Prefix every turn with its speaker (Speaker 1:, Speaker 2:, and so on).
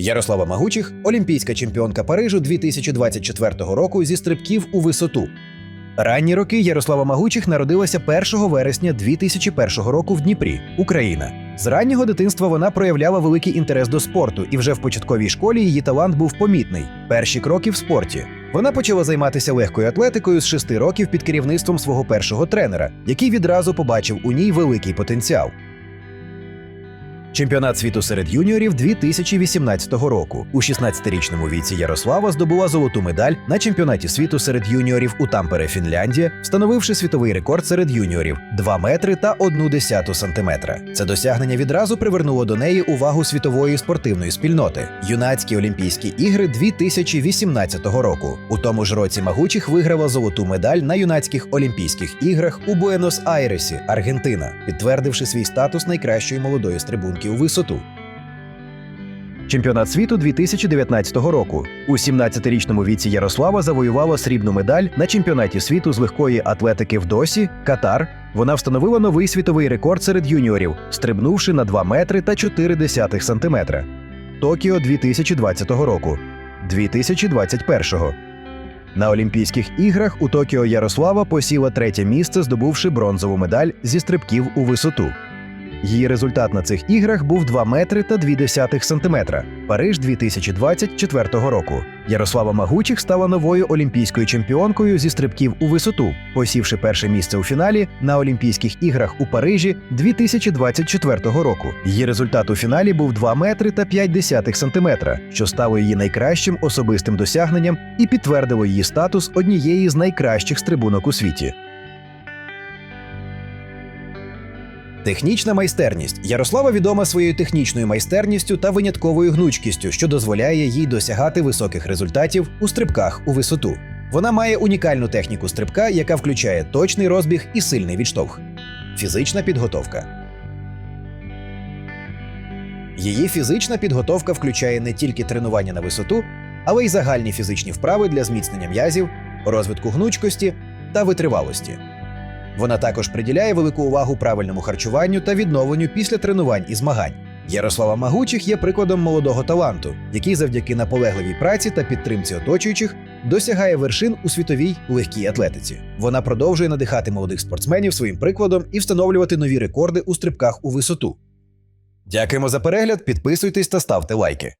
Speaker 1: Ярослава Магучих олімпійська чемпіонка Парижу 2024 року зі стрибків у висоту. Ранні роки Ярослава Магучих народилася 1 вересня 2001 року в Дніпрі, Україна. З раннього дитинства вона проявляла великий інтерес до спорту, і вже в початковій школі її талант був помітний. Перші кроки в спорті. Вона почала займатися легкою атлетикою з 6 років під керівництвом свого першого тренера, який відразу побачив у ній великий потенціал. Чемпіонат світу серед юніорів 2018 року. У 16-річному віці Ярослава здобула золоту медаль на чемпіонаті світу серед юніорів у Тампере, Фінляндія, встановивши світовий рекорд серед юніорів 2 метри та 1 десяту сантиметра. Це досягнення відразу привернуло до неї увагу світової спортивної спільноти. Юнацькі Олімпійські ігри 2018 року. У тому ж році Магучих виграла золоту медаль на юнацьких Олімпійських іграх у Буенос-Айресі, Аргентина, підтвердивши свій статус найкращої молодої стрибунки у висоту. Чемпіонат світу 2019 року. У 17-річному віці Ярослава завоювала срібну медаль на чемпіонаті світу з легкої атлетики в Досі, Катар. Вона встановила новий світовий рекорд серед юніорів, стрибнувши на 2 метри та 4 десятих сантиметра. Токіо 2020 року. 2021 на Олімпійських іграх у Токіо Ярослава посіла третє місце, здобувши бронзову медаль зі стрибків у висоту. Її результат на цих іграх був 2 метри та 2 десятих сантиметра. Париж 2024 року. Ярослава Магучих стала новою олімпійською чемпіонкою зі стрибків у висоту, посівши перше місце у фіналі на Олімпійських іграх у Парижі 2024 року. Її результат у фіналі був 2 метри та 5 десятих сантиметра, що стало її найкращим особистим досягненням і підтвердило її статус однієї з найкращих стрибунок у світі. Технічна майстерність Ярослава відома своєю технічною майстерністю та винятковою гнучкістю, що дозволяє їй досягати високих результатів у стрибках у висоту. Вона має унікальну техніку стрибка, яка включає точний розбіг і сильний відштовх. Фізична підготовка. Її фізична підготовка включає не тільки тренування на висоту, але й загальні фізичні вправи для зміцнення м'язів, розвитку гнучкості та витривалості. Вона також приділяє велику увагу правильному харчуванню та відновленню після тренувань і змагань. Ярослава Магучих є прикладом молодого таланту, який завдяки наполегливій праці та підтримці оточуючих досягає вершин у світовій легкій атлетиці. Вона продовжує надихати молодих спортсменів своїм прикладом і встановлювати нові рекорди у стрибках у висоту. Дякуємо за перегляд, підписуйтесь та ставте лайки.